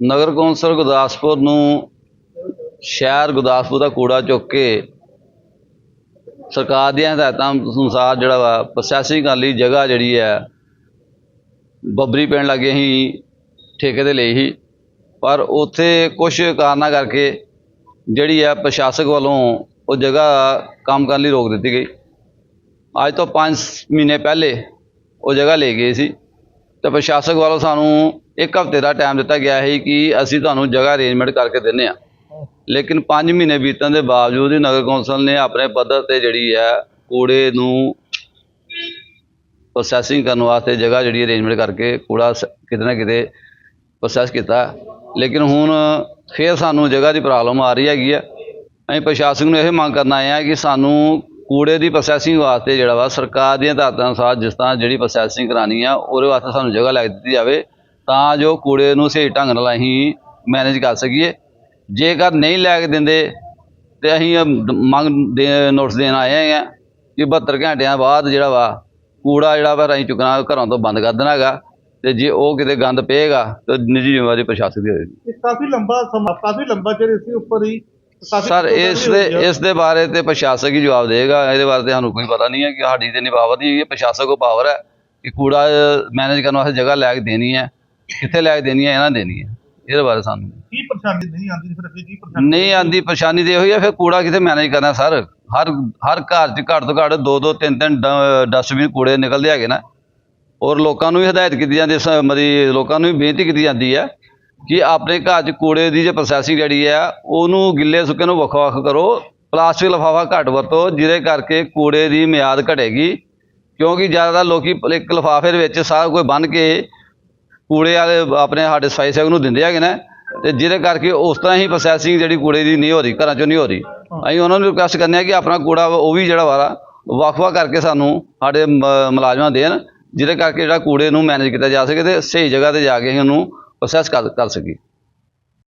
ਨਗਰ council Gurdaspur ਨੂੰ ਸ਼ਹਿਰ ਗੁਰਦਾਸਪੁਰ ਦਾ ਕੂੜਾ ਚੁੱਕ ਕੇ ਸਰਕਾਰ ਦੀਆਂ ਹਦਾਇਤਾਂ ਅਨੁਸਾਰ ਜਿਹੜਾ ਵਾ ਪ੍ਰੋਸੈਸਿੰਗ ਕਰਨ ਲਈ ਜਗ੍ਹਾ ਜਿਹੜੀ ਹੈ, ਬੱਬਰੀ ਪੈਣ ਲੱਗੇ ਅਸੀਂ ਠੇਕੇ ਤੇ ਲਈ ਸੀ। ਪਰ ਉੱਥੇ ਕੁਝ ਕਾਰਨਾਂ ਕਰਕੇ ਜਿਹੜੀ ਹੈ ਪ੍ਰਸ਼ਾਸਕ ਵੱਲੋਂ ਉਹ ਜਗ੍ਹਾ ਕੰਮ ਕਰਨ ਲਈ ਰੋਕ ਦਿੱਤੀ ਗਈ। ਅੱਜ ਤੋਂ 5 ਮਹੀਨੇ ਪਹਿਲੇ ਉਹ ਜਗ੍ਹਾ ਲੈ ਗਏ ਸੀ। ਤੇ ਪ੍ਰਸ਼ਾਸਕ ਵੱਲੋਂ ਸਾਨੂੰ ਇੱਕ ਹਫ਼ਤੇ ਦਾ ਟਾਈਮ ਦਿੱਤਾ ਗਿਆ ਸੀ ਕਿ ਅਸੀਂ ਤੁਹਾਨੂੰ ਜਗ੍ਹਾ ਅਰੇਂਜਮੈਂਟ ਕਰਕੇ ਦਿੰਨੇ ਆ ਲੇਕਿਨ 5 ਮਹੀਨੇ ਬੀਤਣ ਦੇ ਬਾਵਜੂਦ ਹੀ ਨਗਰ ਕੌਂਸਲ ਨੇ ਆਪਣੇ ਪੱਧਰ ਤੇ ਜਿਹੜੀ ਹੈ ਕੂੜੇ ਨੂੰ ਪ੍ਰੋਸੈਸਿੰਗ ਕਰਨ ਵਾਸਤੇ ਜਗ੍ਹਾ ਜਿਹੜੀ ਅਰੇਂਜਮੈਂਟ ਕਰਕੇ ਕੂੜਾ ਸ- ਕਿਤੇ ਨਾ ਕਿਤੇ ਪ੍ਰੋਸੈਸ ਕੀਤਾ। ਲੇਕਿਨ ਹੁਣ ਫੇਰ ਸਾਨੂੰ ਜਗ੍ਹਾ ਦੀ ਪ੍ਰੋਬਲਮ ਆ ਰਹੀ ਹੈਗੀ ਆ। ਅਸੀਂ ਪ੍ਰਸ਼ਾਸਨ ਨੂੰ ਇਹ ਮੰਗ ਕਰਨ ਆਏ ਆ ਕਿ ਸਾਨੂੰ ਕੂੜੇ ਦੀ ਪ੍ਰੋਸੈਸਿੰਗ ਵਾਸਤੇ ਜਿਹੜਾ ਵਾ ਸਰਕਾਰ ਦੀਆਂ ਹਦਾਇਤਾਂ ਅਨੁਸਾਰ ਜਿਸ ਤਰ੍ਹਾਂ ਜਿਹੜੀ ਪ੍ਰੋਸੈਸਿੰਗ ਕਰਾਣੀ ਆ, ਉਹਦੇ ਵਾਸਤੇ ਸਾਨੂੰ ਜਗ੍ਹਾ ਲੈ ਦਿੱਤੀ ਜਾਵੇ। ਤਾਂ ਜੋ ਕੂੜੇ ਨੂੰ ਸਹੀ ਢੰਗ ਨਾਲ ਅਸੀਂ ਮੈਨੇਜ ਕਰ ਸਕੀਏ। ਜੇਕਰ ਨਹੀਂ ਲੈ ਕੇ ਦਿੰਦੇ ਤੇ ਅਸੀਂ ਮੰਗ ਦੇ ਨੋਟਿਸ ਦੇਣ ਆਏ ਆ ਕਿ 72 ਘੰਟਿਆਂ ਬਾਅਦ ਜਿਹੜਾ ਵਾ ਕੂੜਾ ਜਿਹੜਾ ਵਾ ਅਸੀਂ ਚੁੱਕਣਾ ਘਰਾਂ ਤੋਂ ਬੰਦ ਕਰ ਦੇਣਾ ਹੈਗਾ। ਤੇ ਜੇ ਉਹ ਕਿਤੇ ਗੰਦ ਪਏਗਾ ਤਾਂ ਨਿੱਜੀ ਜ਼ਿੰਮੇਵਾਰੀ ਪ੍ਰਸ਼ਾਸਨ ਦੀ ਹੋਏਗੀ। ਕਾਫੀ ਲੰਬਾ ਸਮਾਂ ਕਾਫੀ ਲੰਬਾ ਚਿਰ ਇਸੇ ਉੱਪਰ ਹੀ ਸਰ ਇਸ ਦੇ। ਇਸ ਦੇ ਬਾਰੇ ਤੇ ਪ੍ਰਸ਼ਾਸਕ ਹੀ ਜਵਾਬ ਦੇਗਾ ਇਹਦੇ ਬਾਰੇ ਤੇ ਸਾਨੂੰ ਕੋਈ ਪਤਾ ਨਹੀਂ ਹੈ ਕਿ ਸਾਡੀ ਤੇ ਨਹੀਂ ਪਾਵਰ ਹੈ। ਪ੍ਰਸ਼ਾਸਕ ਕੋ ਪਾਵਰ ਹੈ ਕਿ ਕੂੜਾ ਮੈਨੇਜ ਕਰਨ ਵਾਸਤੇ ਜਗ੍ਹਾ ਲੈ ਕੇ ਦੇਣੀ ਹੈ। ਕਿੱਥੇ ਲੈ ਕੇ ਦੇਣੀ ਹੈ ਇਹਨਾਂ ਦੇਣੀ ਹੈ। ਇਹਦੇ ਬਾਰੇ ਸਾਨੂੰ ਕੀ ਪਰੇਸ਼ਾਨੀ ਨਹੀਂ ਆਉਂਦੀ ਫਿਰ ਅੱਗੇ ਕੀ ਪਰੇਸ਼ਾਨੀ ਨਹੀਂ ਆਂਦੀ ਪਰੇਸ਼ਾਨੀ ਤੇ ਇਹੋ ਹੀ ਹੈ ਫਿਰ ਕੂੜਾ ਕਿੱਥੇ ਮੈਨੇਜ ਕਰਨਾ ਸਰ? ਹਰ ਹਰ ਘਰ 'ਚ ਘੱਟ ਤੋਂ ਘੱਟ ਦੋ ਦੋ ਤਿੰਨ ਤਿੰਨ ਡਸਟਬਿਨ ਕੂੜੇ ਨਿਕਲਦੇ ਹੈਗੇ ਨਾ। ਔਰ ਲੋਕਾਂ ਨੂੰ ਵੀ ਹਦਾਇਤ ਕੀਤੀ ਜਾਂਦੀ ਹੈ ਮਰੀ ਲੋਕਾਂ ਨੂੰ ਵੀ ਬੇਨਤੀ ਕੀਤੀ ਜਾਂਦੀ ਹੈ ਕਿ ਆਪਣੇ ਘਰ 'ਚ ਕੂੜੇ ਦੀ ਜੇ ਪ੍ਰੋਸੈਸਿੰਗ ਜਿਹੜੀ ਹੈ ਉਹਨੂੰ ਗਿੱਲੇ ਸੁੱਕੇ ਨੂੰ ਵੱਖ ਵੱਖ ਕਰੋ। ਪਲਾਸਟਿਕ ਲਿਫਾਫਾ ਘੱਟ ਵਰਤੋ ਜਿਹਦੇ ਕਰਕੇ ਕੂੜੇ ਦੀ ਮਿਆਦ ਘਟੇਗੀ। ਕਿਉਂਕਿ ਜ਼ਿਆਦਾਤਰ ਲੋਕੀ ਇੱਕ ਲਿਫਾਫੇ ਦੇ ਵਿੱਚ ਸਾਰਾ ਕੁਝ ਬੰਨ ਕੇ ਕੂੜੇ ਵਾਲੇ ਆਪਣੇ ਸਾਡੇ ਸਫ਼ਾਈ ਸੇਵਕ ਨੂੰ ਦਿੰਦੇ ਹੈਗੇ ਨੇ, ਤੇ ਜਿਹਦੇ ਕਰਕੇ ਉਸ ਤਰ੍ਹਾਂ ਹੀ ਪ੍ਰੋਸੈਸਿੰਗ ਜਿਹੜੀ ਕੂੜੇ ਦੀ ਨਹੀਂ ਹੋ ਰਹੀ, ਘਰਾਂ 'ਚੋਂ ਨਹੀਂ ਹੋ ਰਹੀ। ਅਸੀਂ ਉਹਨਾਂ ਨੂੰ ਰਿਕੁਐਸਟ ਕਰਨੇ ਆ ਕਿ ਆਪਣਾ ਕੂੜਾ ਵਾ ਉਹ ਵੀ ਜਿਹੜਾ ਵਾਰਾ ਵੱਖ-ਵੱਖ ਕਰਕੇ ਸਾਨੂੰ ਸਾਡੇ ਮ- ਮੁਲਾਜ਼ਮਾਂ ਦੇਣ, ਜਿਹਦੇ ਕਰਕੇ ਜਿਹੜਾ ਕੂੜੇ ਨੂੰ ਮੈਨੇਜ ਕੀਤਾ ਜਾ ਸਕੇ ਤੇ ਸਹੀ ਜਗ੍ਹਾ ਤੇ ਜਾ ਕੇ ਅਸੀਂ ਉਹਨੂੰ ਪ੍ਰੋਸੈਸ ਕਰ ਕਰ ਸਕੀਏ।